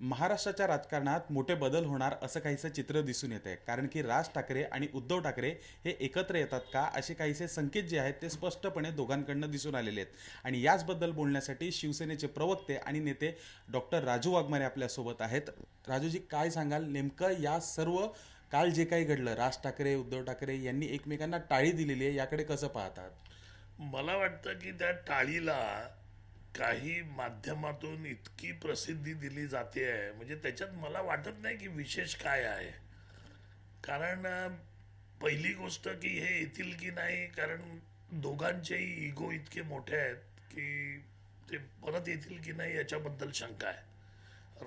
महाराष्ट्राच्या राजकारणात मोठे बदल होणार असं काहीसं चित्र दिसून येत आहे कारण की राज ठाकरे आणि उद्धव ठाकरे हे एकत्र येतात का असे काहीसे संकेत जे आहेत ते स्पष्टपणे दोघांकडनं दिसून आलेले आहेत. आणि याचबद्दल बोलण्यासाठी शिवसेनेचे प्रवक्ते आणि नेते डॉक्टर राजू वाघमारे आपल्यासोबत आहेत. राजूजी काय सांगाल? नेमकं या सर्व काल जे काही घडलं राज ठाकरे उद्धव ठाकरे यांनी एकमेकांना टाळी दिलेली आहे याकडे कसं पाहतात? मला वाटतं की त्या टाळीला काही माध्यमातून इतकी प्रसिद्धी दिली जाते आहे. म्हणजे त्याच्यात मला वाटत नाही की विशेष काय आहे. कारण पहिली गोष्ट की हे येतील की नाही कारण दोघांचेही इगो इतके मोठे आहेत की ते परत येतील की नाही याच्याबद्दल शंका आहे.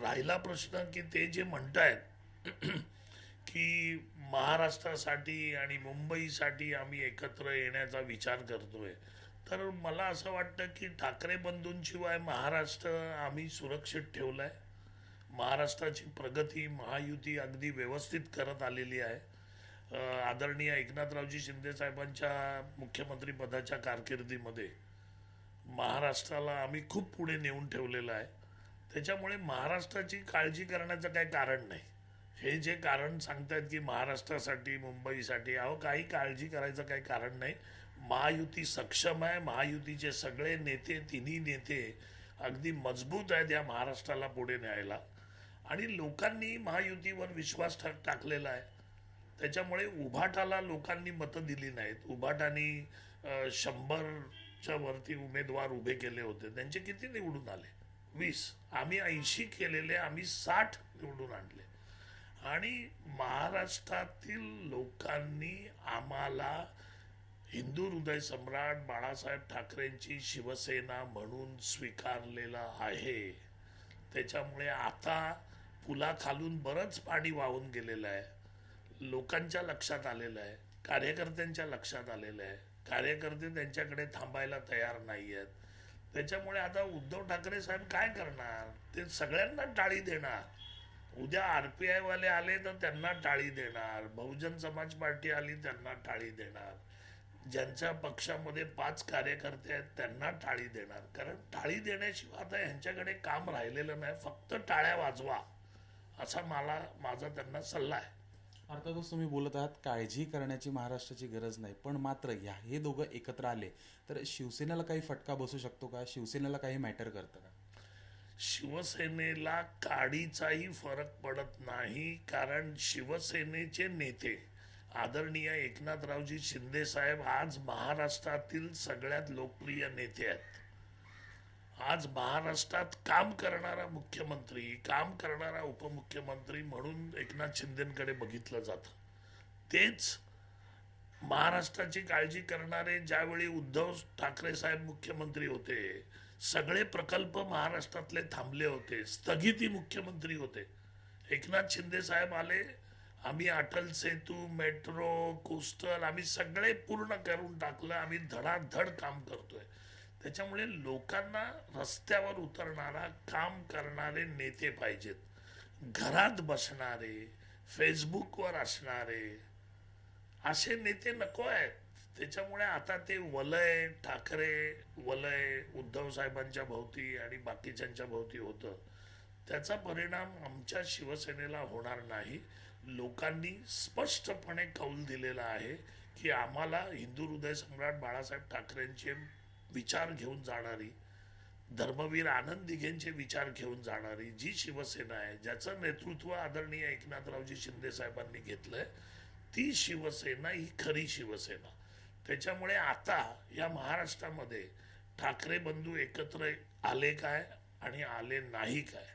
राहिला प्रश्न की ते जे म्हणतायत की महाराष्ट्रासाठी आणि मुंबईसाठी आम्ही एकत्र येण्याचा विचार करतोय. तर मला असं वाटतं की ठाकरे बंधूंशिवाय महाराष्ट्र आम्ही सुरक्षित ठेवलाय. महाराष्ट्राची प्रगती महायुती अगदी व्यवस्थित करत आलेली आहे. आदरणीय एकनाथरावजी शिंदे साहेबांच्या मुख्यमंत्री पदाच्या कारकिर्दीमध्ये महाराष्ट्राला आम्ही खूप पुढे नेऊन ठेवलेलं आहे. त्याच्यामुळे महाराष्ट्राची काळजी करण्याचं काही कारण नाही. हे जे कारण सांगतायत की महाराष्ट्रासाठी मुंबईसाठी अहो काही काळजी करायचं काही कारण नाही. महायुती सक्षम आहे महायुतीचे सगळे नेते तिन्ही नेते अगदी मजबूत आहेत या महाराष्ट्राला पुढे न्यायला. आणि लोकांनी महायुतीवर विश्वास टाकलेला आहे. त्याच्यामुळे उभाटाला लोकांनी मतं दिली नाहीत. उभाटाने शंभरच्या वरती उमेदवार उभे केले होते. त्यांचे किती निवडून आले? वीस. आम्ही ऐंशी केलेले आम्ही साठ निवडून आणले. आणि महाराष्ट्रातील लोकांनी आम्हाला हिंदू हृदय सम्राट बाळासाहेब ठाकरेंची शिवसेना म्हणून स्वीकारलेला आहे. त्याच्यामुळे आता पुलाखालून बरंच पाणी वाहून गेलेलं आहे. लोकांच्या लक्षात आलेलं आहे. कार्यकर्त्यांच्या लक्षात आलेलं आहे. कार्यकर्ते त्यांच्याकडे थांबायला तयार नाही आहेत त्याच्यामुळे आता उद्धव ठाकरे साहेब काय करणार? ते सगळ्यांना टाळी देणार. उद्या आर पी आय वाले आले तर त्यांना टाळी देणार. बहुजन समाज पार्टी आली त्यांना टाळी देणार. ज्यांच्या पक्षामध्ये पाच कार्यकर्ते आहेत त्यांना टाळी देणार. कारण टाळी देण्याशिवाय आता यांच्याकडे काम राहिलेलं नाही. फक्त टाळ्या वाजवा असा मला माझा त्यांना सल्ला आहे. अर्थातच तुम्ही बोलत आहात काळजी करण्याची महाराष्ट्राची गरज नाही. पण मात्र या हे दोघं एकत्र आले तर शिवसेनेला काही फटका बसू शकतो का? शिवसेनेला काही मॅटर करतं का? शिवसेनेला काडीचाही फरक पडत नाही कारण शिवसेनेचे नेते आदरणीय एकनाथरावजी शिंदे साहेब आज महाराष्ट्रातील सगळ्यात लोकप्रिय नेते आहेत. आज महाराष्ट्रात काम करणारा मुख्यमंत्री काम करणारा उपमुख्यमंत्री म्हणून एकनाथ शिंदेकडे बघितलं जातं. तेच महाराष्ट्राची काळजी करणारे ज्यावेळी उद्धव ठाकरे साहेब मुख्यमंत्री होते सगळे प्रकल्प महाराष्ट्रातले थांबले होते स्थगिती मुख्यमंत्री होते. एकनाथ शिंदे साहेब आले आम्ही अटल सेतू मेट्रो कोस्टल आम्ही सगळे पूर्ण करून टाकलं. आम्ही धडाधड काम करतोय. त्याच्यामुळे लोकांना रस्त्यावर उतरणारा काम करणारे नेते पाहिजेत. घरात बसणारे फेसबुकवर असणारे असे नेते नको आहेत. त्याच्यामुळे आता ते वलय ठाकरे वलय उद्धव साहेबांच्या भोवती आणि बाकीच्यांच्या भोवती होतं. त्याचा परिणाम आमच्या शिवसेनेला होणार नाही. लोकांनी स्पष्टपणे कौल दिलेला आहे की आम्हाला हिंदू हृदय सम्राट बाळासाहेब ठाकरेंचे विचार घेऊन जाणारी धर्मवीर आनंद दिघेंचे विचार घेऊन जाणारी जी शिवसेना आहे ज्याचं नेतृत्व आदरणीय एकनाथरावजी शिंदे साहेबांनी घेतलंय ती शिवसेना ही खरी शिवसेना. त्याच्यामुळे आता या महाराष्ट्रामध्ये ठाकरे बंधू एकत्र आले काय आणि आले नाही काय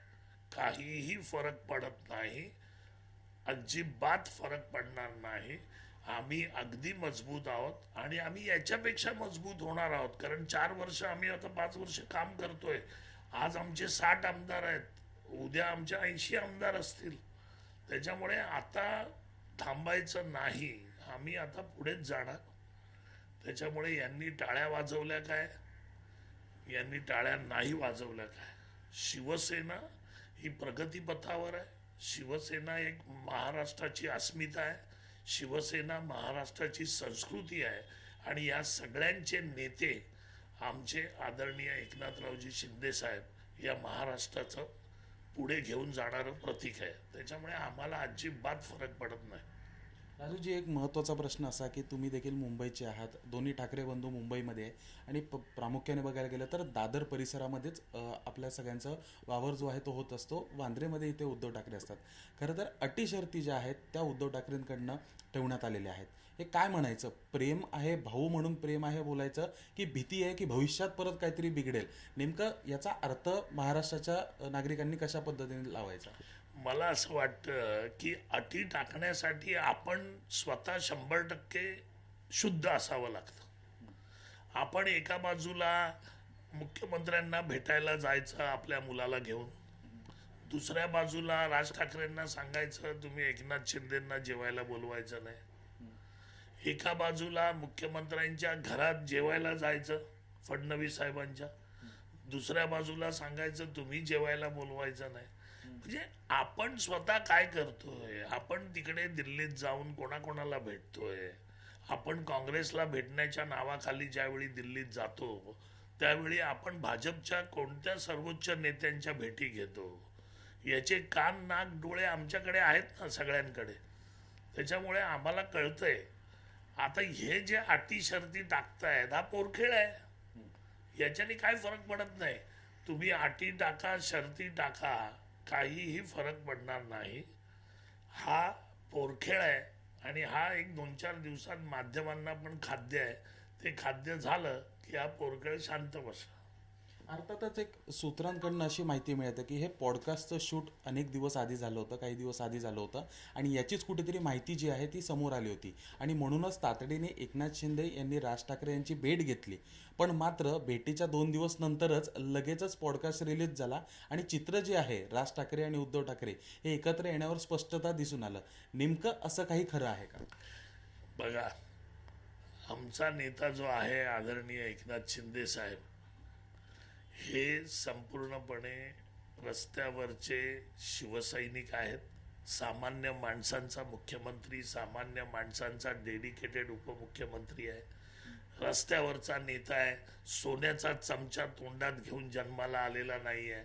काहीही फरक पडत नाही. अजिबात फरक पडणार नाही. आम्ही अगदी मजबूत आहोत आणि आम्ही याच्यापेक्षा मजबूत होणार आहोत. कारण चार वर्ष आम्ही आता पाच वर्ष काम करतोय. आज आमचे साठ आमदार आहेत. उद्या आमच्या ऐंशी आमदार असतील. त्याच्यामुळे आता थांबायचं नाही. आम्ही आता पुढेच जाणार. त्याच्यामुळे यांनी टाळ्या वाजवल्या काय? यांनी टाळ्या नाही वाजवल्या काय? शिवसेना ही प्रगतीपथावर आहे. शिवसेना एक महाराष्ट्राची अस्मिता आहे शिवसेना महाराष्ट्राची संस्कृती आहे आणि या सगळ्यांचे नेते आमचे आदरणीय एकनाथरावजी शिंदे साहेब या महाराष्ट्राचं पुढे घेऊन जाणारं प्रतीक आहे. त्याच्यामुळे आम्हाला अजिबात फरक पडत नाही. राजूजी एक महत्त्वाचा प्रश्न असा की तुम्ही देखील मुंबईचे आहात दोन्ही ठाकरे बंधू मुंबईमध्ये आहे आणि प प्रामुख्याने बघायला गेलं तर दादर परिसरामध्येच आपल्या सगळ्यांचा वावर जो आहे तो होत असतो. वांद्रेमध्ये इथे उद्धव ठाकरे असतात. खरं तर अटी शर्ती ज्या आहेत त्या उद्धव ठाकरेंकडनं ठेवण्यात आलेल्या आहेत. हे काय म्हणायचं? प्रेम आहे भाऊ म्हणून प्रेम आहे बोलायचं की भीती आहे की भविष्यात परत काहीतरी बिघडेल? नेमकं याचा अर्थ महाराष्ट्राच्या नागरिकांनी कशा पद्धतीने लावायचा? मला असं वाटतं की अटी टाकण्यासाठी आपण स्वतः शंभर टक्के शुद्ध असावं लागतं. आपण एका बाजूला मुख्यमंत्र्यांना भेटायला जायचं आपल्या मुलाला घेऊन दुसऱ्या बाजूला राज ठाकरेंना सांगायचं तुम्ही एकनाथ शिंदेंना जेवायला बोलवायचं नाही. एका बाजूला मुख्यमंत्र्यांच्या घरात जेवायला जायचं फडणवीस साहेबांच्या. दुसऱ्या बाजूला सांगायचं तुम्ही जेवायला बोलवायचं नाही. म्हणजे आपण स्वतः काय करतोय? आपण तिकडे दिल्लीत जाऊन कोणाकोणाला भेटतोय? आपण काँग्रेसला भेटण्याच्या नावाखाली ज्यावेळी दिल्लीत जातो त्यावेळी आपण भाजपच्या कोणत्या सर्वोच्च नेत्यांच्या भेटी घेतो? याचे कान नाक डोळे आमच्याकडे आहेत ना सगळ्यांकडे. त्याच्यामुळे आम्हाला कळतंय. आता हे जे अटी शर्ती टाकतायत हा पोरखेळ आहे. याच्याने काय फरक पडत नाही. तुम्ही अटी टाका शर्ती टाका. काहीही फरक पडणार नाही. हा पोरखेळ आहे आणि हा एक दोन चार दिवसात माध्यमांना पण खाद्य आहे. ते खाद्य झालं की हा पोरखेळ शांत बसला. अर्थातच एक सूत्रांकडून अशी माहिती मिळते की हे पॉडकास्टचं शूट अनेक दिवस आधी झालं होतं काही दिवस आधी झालं होतं. आणि याचीच कुठेतरी माहिती जी आहे ती समोर आली होती. आणि म्हणूनच तातडीने एकनाथ शिंदे यांनी राज ठाकरे यांची भेट घेतली. पण मात्र भेटीच्या दोन दिवस नंतरच लगेचच पॉडकास्ट रिलीज झाला आणि चित्र जे आहे राज ठाकरे आणि उद्धव ठाकरे हे एकत्र येण्यावर स्पष्टता दिसून आलं. नेमकं असं काही खरं आहे का? बघा आमचा नेता जो आहे आदरणीय एकनाथ शिंदे साहेब हे संपूर्णपणे रस्त्यावरचे शिवसैनिक आहेत. सामान्य माणसांचा मुख्यमंत्री सामान्य माणसांचा डेडिकेटेड उपमुख्यमंत्री आहे. रस्त्यावरचा नेता आहे. सोन्याचा चमचा तोंडात घेऊन जन्माला आलेला नाही आहे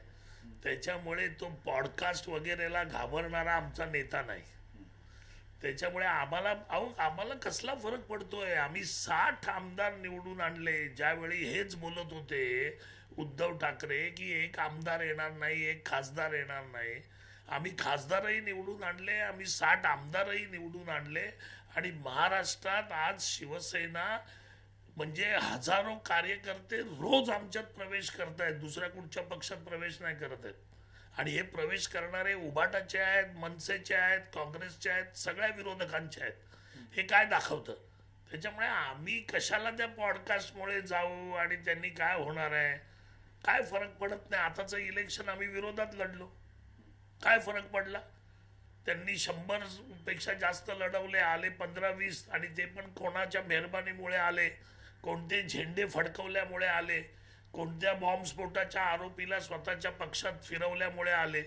त्याच्यामुळे तो पॉडकास्ट वगैरेला घाबरणारा आमचा नेता नाही. त्याच्यामुळे आम्हाला अहो आम्हाला कसला फरक पडतोय? आम्ही साठ आमदार निवडून आणले ज्यावेळी हेच बोलत होते उद्धव ठाकरे की एक आमदार येणार नाही एक खासदार येणार नाही. आम्ही खासदारही निवडून आणले आम्ही साठ आमदारही निवडून आणले आणि महाराष्ट्रात आज शिवसेना म्हणजे हजारो कार्यकर्ते रोज आमच्यात प्रवेश करतायत दुसऱ्या कुठच्या पक्षात प्रवेश नाही करत आहेत. आणि हे प्रवेश करणारे उबाटाचे आहेत मनसेचे आहेत काँग्रेसचे आहेत सगळ्या विरोधकांचे आहेत. हे काय दाखवतं? त्याच्यामुळे आम्ही कशाला त्या पॉडकास्टमुळे जाऊ आणि त्यांनी काय होणार आहे? काय फरक पडत नाही? आताचं इलेक्शन आम्ही विरोधात लढलो. काय फरक पडला? त्यांनी शंभरपेक्षा जास्त लढवले आले पंधरा वीस आणि ते पण कोणाच्या मेहरबानीमुळे आले कोणते झेंडे फडकवल्यामुळे आले कोणत्या बॉम्बस्फोटाच्या आरोपीला स्वतःच्या पक्षात फिरवल्यामुळे आले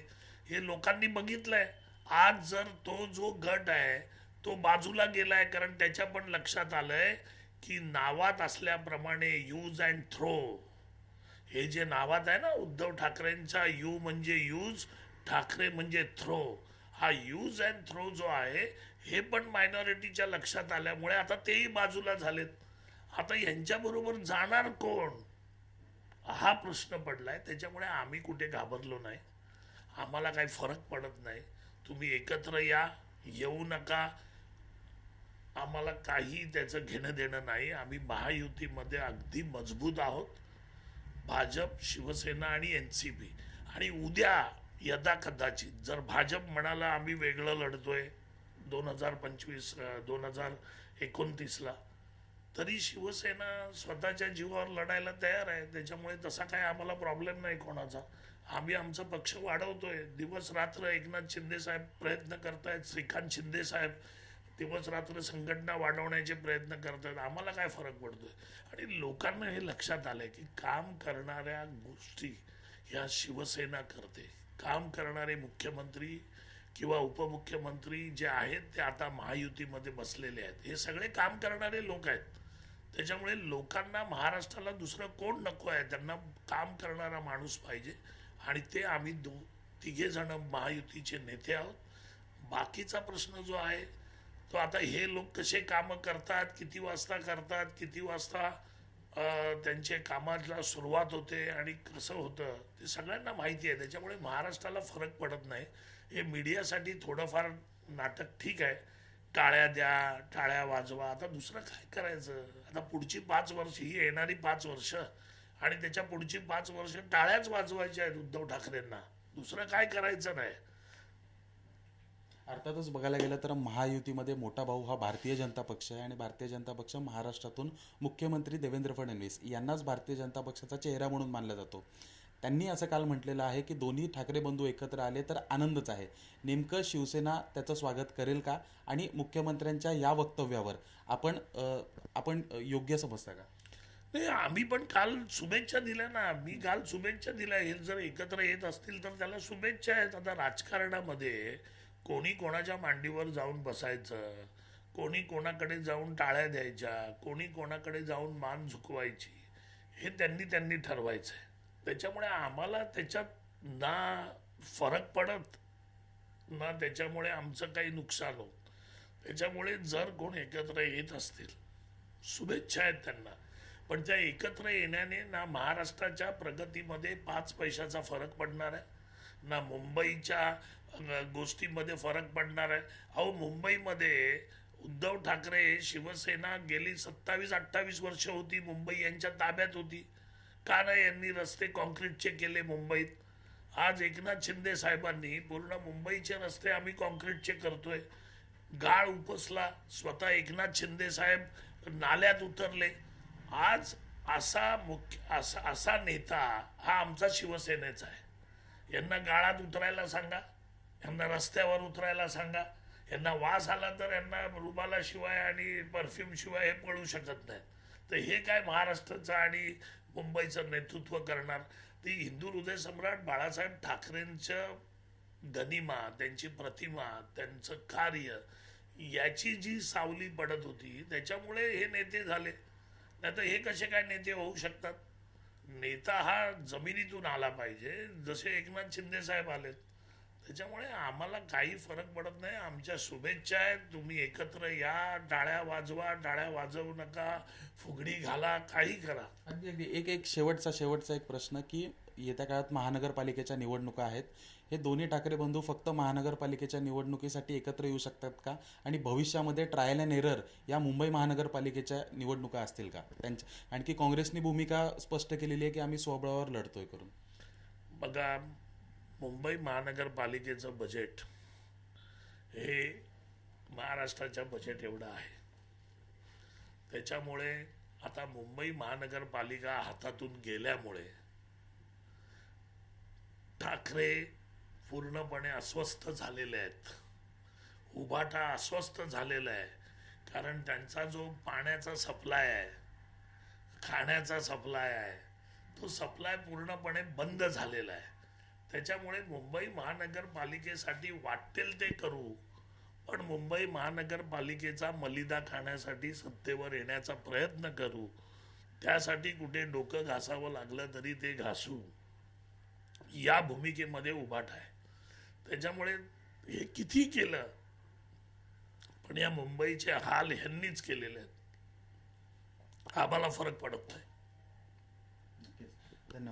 हे लोकांनी बघितलंय. आज जर तो जो गट आहे तो बाजूला गेलाय कारण त्याच्या पण लक्षात आलंय की नावात असल्याप्रमाणे यूज अँड थ्रो हे जे नावात आहे ना उद्धव ठाकरेंचा यू म्हणजे यूज ठाकरे म्हणजे थ्रो हा यूज अँड थ्रो जो आहे हे पण मायनॉरिटीच्या लक्षात आल्यामुळे आता तेही बाजूला झालेत. आता यांच्याबरोबर जाणार कोण? हा प्रश्न पडलाय. त्याच्यामुळे आम्ही कुठे घाबरलो नाही. आम्हाला काही फरक पडत नाही. तुम्ही एकत्र या येऊ नका. आम्हाला काही त्याचं घेणं देणं नाही. आम्ही महायुतीमध्ये अगदी मजबूत आहोत. भाजप शिवसेना आणि एन सी पी. आणि उद्या यदा कदाचित जर भाजप म्हणाला आम्ही वेगळं लढतोय दोन हजार पंचवीस दोन हजार एकोणतीसला तरी शिवसेना स्वतःच्या जीवावर लढायला तयार आहे. त्याच्यामुळे तसा काय आम्हाला प्रॉब्लेम नाही कोणाचा. आम्ही आमचा पक्ष वाढवतोय. दिवस रात्र एकनाथ शिंदे साहेब प्रयत्न करतायत श्रीकांत शिंदे साहेब दिवस रात्र संघटना वाढवण्याचे प्रयत्न करतात आम्हाला काय फरक पडतोय? आणि लोकांना हे लक्षात आलंय की काम करणाऱ्या गोष्टी ह्या शिवसेना करते. काम करणारे मुख्यमंत्री किंवा उपमुख्यमंत्री जे आहेत ते आता महायुतीमध्ये बसलेले आहेत. हे सगळे काम करणारे लोक आहेत. त्याच्यामुळे लोकांना महाराष्ट्राला दुसरं कोण नको आहे? त्यांना काम करणारा माणूस पाहिजे. आणि ते आम्ही दो तिघे जण महायुतीचे नेते आहोत. बाकीचा प्रश्न जो आहे तो आता हे लोक कसे कामं करतात किती वाजता करतात किती वाजता त्यांचे कामाला सुरुवात होते आणि कसं होतं ते सगळ्यांना माहिती आहे. त्याच्यामुळे महाराष्ट्राला फरक पडत नाही. हे मीडियासाठी थोडंफार नाटक ठीक आहे. टाळ्या द्या टाळ्या वाजवा. आता दुसरं काय करायचं? आता पुढची पाच वर्ष ही येणारी पाच वर्ष आणि त्याच्या पुढची पाच वर्ष टाळ्याच वाजवायच्या आहेत उद्धव ठाकरेंना. दुसरं काय करायचं नाही? अर्थातच बघायला गेलं तर महायुतीमध्ये मोठा भाऊ हा भारतीय जनता पक्ष आहे आणि भारतीय जनता पक्ष महाराष्ट्रातून मुख्यमंत्री देवेंद्र फडणवीस यांनाच भारतीय जनता पक्षाचा चेहरा म्हणून मानला जातो. त्यांनी असं काल म्हटलेलं आहे की दोन्ही ठाकरे बंधू एकत्र आले तर आनंदच आहे. नेमकं शिवसेना त्याचं स्वागत करेल का? आणि मुख्यमंत्र्यांच्या या वक्तव्यावर आपण आपण योग्य समजता का? नाही आम्ही पण काल शुभेच्छा दिल्या ना. मी काल शुभेच्छा दिल्या. हे जर एकत्र येत असतील तर त्याला शुभेच्छा आहेत. आता राजकारणामध्ये कोणी कोणाच्या मांडीवर जाऊन बसायचं कोणी कोणाकडे जाऊन टाळ्या द्यायच्या कोणी कोणाकडे जाऊन मान झुकवायची हे त्यांनी त्यांनी ठरवायचं आहे त्याच्यामुळे आम्हाला त्याच्यात ना फरक पडत ना त्याच्यामुळे आमचं काही नुकसान होत. त्याच्यामुळे जर कोण एकत्र येत असतील शुभेच्छा आहेत त्यांना. पण त्या एकत्र येण्याने ना महाराष्ट्राच्या प्रगतीमध्ये पाच पैशाचा फरक पडणार आहे ना मुंबईच्या गोष्टीमध्ये फरक पडणार आहे. अहो मुंबईमध्ये उद्धव ठाकरे शिवसेना गेली सत्तावीस अठ्ठावीस वर्ष होती मुंबई यांच्या ताब्यात होती. का नाही यांनी रस्ते कॉन्क्रीटचे केले मुंबईत. आज एकनाथ शिंदे साहेबांनी पूर्ण मुंबईचे रस्ते आम्ही कॉन्क्रीटचे करतोय. गाळ उपसला स्वतः एकनाथ शिंदे साहेब नाल्यात उतरले. आज असा मुख्य असा असा नेता हा आमचा शिवसेनेचा आहे. यांना गाळात उतरायला सांगा यांना रस्त्यावर उतरायला सांगा. यांना वास आला तर यांना रुबाला शिवाय आणि परफ्यूम शिवाय हे पळू शकत नाही. तर हे काय महाराष्ट्राचं आणि मुंबईचं नेतृत्व करणार. ती हिंदू हृदय सम्राट बाळासाहेब ठाकरेंच्या गनिमा त्यांची प्रतिमा त्यांचं कार्य याची जी सावली पडत होती त्याच्यामुळे हे नेते झाले. नाही तर हे कसे काय नेते होऊ शकतात? नेता हा जमिनीतून आला पाहिजे. जसे एकनाथ शिंदे साहेब आलेत त्याच्यामुळे आम्हाला काही फरक पडत नाही. आमच्या शुभेच्छा आहेत. तुम्ही एकत्र या. टाळ्या वाजवा. टाळ्या वाजवू नका. फुगडी घाला. काही करा. अगदी अगदी. एक एक शेवटचा शेवटचा एक प्रश्न की येत्या काळात महानगरपालिकेच्या निवडणुका आहेत. हे दोन्ही ठाकरे बंधू फक्त महानगरपालिकेच्या निवडणुकीसाठी एकत्र येऊ शकतात का? आणि भविष्यामध्ये ट्रायल अँड एरर या मुंबई महानगरपालिकेच्या निवडणुका असतील का? त्यांच्या आणखी काँग्रेसनी भूमिका स्पष्ट केलेली आहे की आम्ही स्वबळावर लढतोय करून? बघा मुंबई महानगरपालिकेचं बजेट हे महाराष्ट्राच्या बजेट एवढं आहे. त्याच्यामुळे आता मुंबई महानगरपालिका हातातून गेल्यामुळे ठाकरे पूर्णपणे अस्वस्थ झालेले आहेत. उभाटा अस्वस्थ झालेला आहे. कारण त्यांचा जो पाण्याचा सप्लाय आहे खाण्याचा सप्लाय आहे तो सप्लाय पूर्णपणे बंद झालेला आहे. त्याच्यामुळे मुंबई महानगरपालिकेसाठी वाटेल ते करू पण मुंबई महानगरपालिकेचा मलिदा खाण्यासाठी सत्तेवर येण्याचा प्रयत्न करू. त्यासाठी कुठे डोकं घासावं लागलं तरी ते घासू. या भूमिकेमध्ये उभाट आहे त्याच्यामुळे हे किती केलं? पण या मुंबईचे हाल ह्यांनीच केलेले आहेत. आम्हाला फरक पडत नाही